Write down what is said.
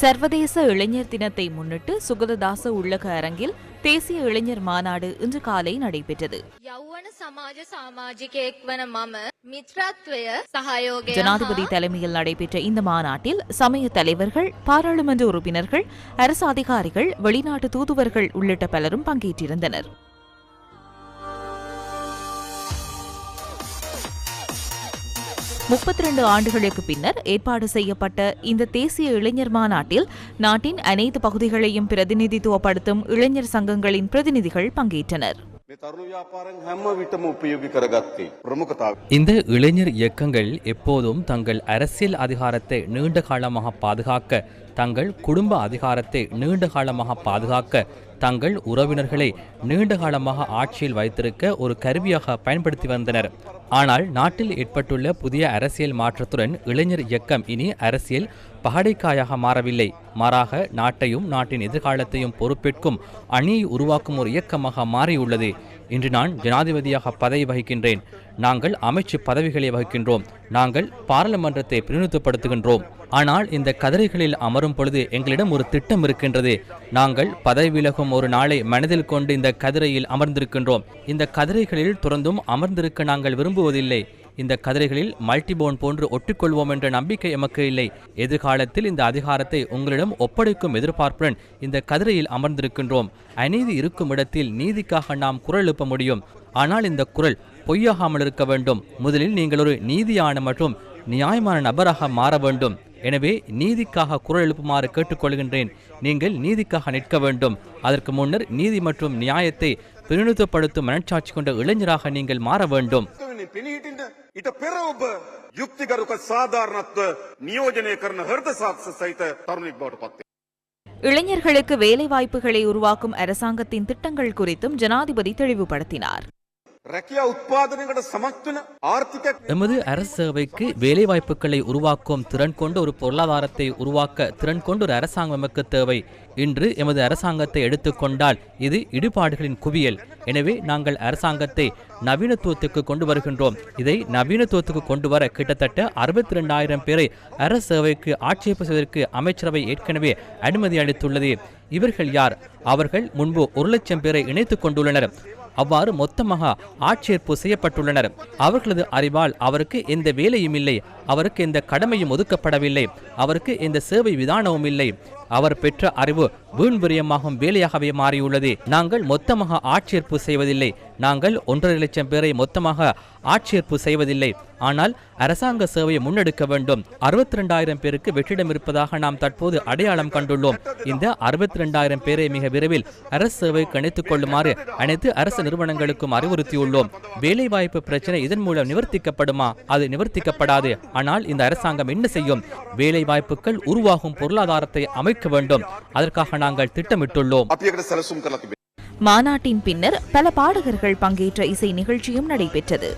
சர்வதேச இளைஞர் தினத்தை முன்னிட்டு சுகததாச உள்ளக அரங்கில் தேசிய இளைஞர் மாநாடு இன்று காலை நடைபெற்றது. ஜனாதிபதி தலைமையில் நடைபெற்ற இந்த மாநாட்டில் சமய தலைவர்கள் பாராளுமன்ற உறுப்பினர்கள் அரசு அதிகாரிகள் வெளிநாட்டு தூதுவர்கள் உள்ளிட்ட பலரும் பங்கேற்றிருந்தனர். முப்பத்தி ரெண்டு ஆண்டுகளுக்கு பின்னர் ஏற்பாடு செய்யப்பட்ட இந்த தேசிய இளைஞர் மாநாட்டில் நாட்டின் அனைத்து பகுதிகளையும் பிரதிநிதித்துவப்படுத்தும் இளைஞர் சங்கங்களின் பிரதிநிதிகள் பங்கேற்றனர். இந்த இளைஞர் இயக்கங்கள் எப்போதும் தங்கள் அரசியல் அதிகாரத்தை நீண்ட காலமாக பாதுகாக்க தங்கள் குடும்ப அதிகாரத்தை நீண்ட காலமாக பாதுகாக்க தங்கள் உறவினர்களை நீண்ட காலமாக ஆட்சியில் வைத்திருக்க ஒரு கருவியாக பயன்படுத்தி வந்தனர். ஆனால் நாட்டில் ஏற்பட்டுள்ள புதிய அரசியல் மாற்றத்துடன் இளைஞர் இயக்கம் இனி அரசியல் பகடைக்காயாக மாறவில்லை. மாறாக நாட்டையும் நாட்டின் எதிர்காலத்தையும் பொறுப்பேற்கும் அணியை உருவாக்கும் ஒரு இயக்கமாக மாறியுள்ளது. இன்று நான் ஜனாதிபதியாக பதவி வகிக்கின்றேன். நாங்கள் அமைச்சு பதவிகளை வகிக்கின்றோம். நாங்கள் பாராளுமன்றத்தை பிரதிநிதித்துவப்படுத்துகின்றோம். ஆனால் இந்த கதிரைகளில் அமரும் பொழுது எங்களிடம் ஒரு திட்டம் இருக்கின்றது. நாங்கள் பதவி விலகும் ஒரு நாளை மனதில் கொண்டு இந்த கதிரையில் அமர்ந்திருக்கின்றோம். இந்த கதிரைகளில் தொடர்ந்தும் அமர்ந்திருக்க நாங்கள் விரும்புவதில்லை. இந்த கதிரைகளில் மல்டிபோன் போன்று ஒட்டிக்கொள்வோம் என்ற நம்பிக்கை எமக்கு இல்லை. எதிர்காலத்தில் இந்த அதிகாரத்தை உங்களிடம் ஒப்படைக்கும் எதிர்பார்ப்புடன் இந்த கதிரையில் அமர்ந்திருக்கின்றோம். அநீதி இருக்கும் இடத்தில் நீதிக்காக நாம் குரல் எழுப்ப முடியும். ஆனால் இந்த குரல் பொய்யாகாமல் இருக்க வேண்டும். முதலில் நீங்கள் ஒரு நீதியான மற்றும் நியாயமான நபராக மாற வேண்டும். எனவே நீதிக்காக குரல் எழுப்புமாறு கேட்டுக்கொள்கின்றேன். நீங்கள் நீதிக்காக நிற்க வேண்டும். அதற்கு முன்னர் நீதி மற்றும் நியாயத்தை பிரதிநிதித்துவப்படுத்தும் மனச்சாட்சி கொண்ட இளைஞராக நீங்கள் மாற வேண்டும். ඊට පෙර ඔබ යුක්තිගරුක සාධාරණත්ව නියෝජනය කරන හෘද සාක්ෂ සහිත තරුණෙක් බවට පත් වෙනවා. இளைஞர்களுக்கு வேலைவாய்ப்புகளை உருவாக்கும் அரசாங்கத்தின் திட்டங்கள் குறித்தும் ஜனாதிபதி தெளிவுபடுத்தினார் රැකියා උත්පාදනයකට සමත් වෙන ආර්ථිකයක් எமது அரசு சேவைக்கு வேலைவாய்ப்புகளை உருவாக்கும் திறன் கொண்ட ஒரு பொருளாதாரத்தை உருவாக்க திறன் கொண்ட ஒரு அரசாங்கம் எமக்கு தேவை இன்று எமது அரசாங்கத்தை எடுத்துக்கொண்டால் இது இடுபாடுகளின் குவியல் எனவே நாங்கள் அரசாங்கத்தை நவீனத்துவத்துக்கு கொண்டு வருகின்றோம் இதை நவீனத்துவத்துக்கு கொண்டு வர கிட்டத்தட்ட அறுபத்தி ரெண்டாயிரம் பேரை அரசு சேவைக்கு ஆட்சேபம் செய்வதற்கு அமைச்சரவை ஏற்கனவே அனுமதி அளித்துள்ளது. இவர்கள் யார்? அவர்கள் முன்பு ஒரு லட்சம் பேரை இணைத்துக் கொண்டுள்ளனர். அவ்வாறு மொத்தமாக ஆட்சேர்ப்பு செய்யப்பட்டுள்ளனர். அவர்களது அறிவால் அவருக்கு எந்த வேலையும் இல்லை. அவருக்கு எந்த கடமையும் ஒதுக்கப்படவில்லை. அவருக்கு எந்த சேவை விதானமும் இல்லை. அவர் பெற்ற அறிவு வீண் விரயமாகும் வேலையாகவே மாறியுள்ளது. நாங்கள் மொத்தமாக ஆட்சேர்ப்பு செய்வதில்லை. நாங்கள் ஒன்றரை லட்சம் பேரை மொத்தமாக ஆட்சேர்ப்பு செய்வதில்லை. ஆனால் அரசாங்க சேவையை முன்னெடுக்க வேண்டும். அறுபத்தி ரெண்டாயிரம் பேருக்கு வெற்றிடம் இருப்பதாக நாம் தற்போது அடையாளம் கண்டுள்ளோம். இந்த அறுபத்தி ரெண்டாயிரம் பேரை மிக விரைவில் அரசு சேவைக்கு இணைத்துக் கொள்ளுமாறு அனைத்து அரசு நிறுவனங்களுக்கும் அறிவுறுத்தியுள்ளோம். வேலைவாய்ப்பு பிரச்சனை இதன் மூலம் நிவர்த்திக்கப்படுமா? அது நிவர்த்திக்கப்படாது. ஆனால் இந்த அரசாங்கம் என்ன செய்யும்? வேலைவாய்ப்புகள் உருவாகும் பொருளாதாரத்தை அமை குறைக்க வேண்டும். அதற்காக நாங்கள் திட்டமிட்டுள்ளோம். மாநாட்டின் பின்னர் பல பாடகர்கள் பங்கேற்ற இசை நிகழ்ச்சியும் நடைபெற்றது.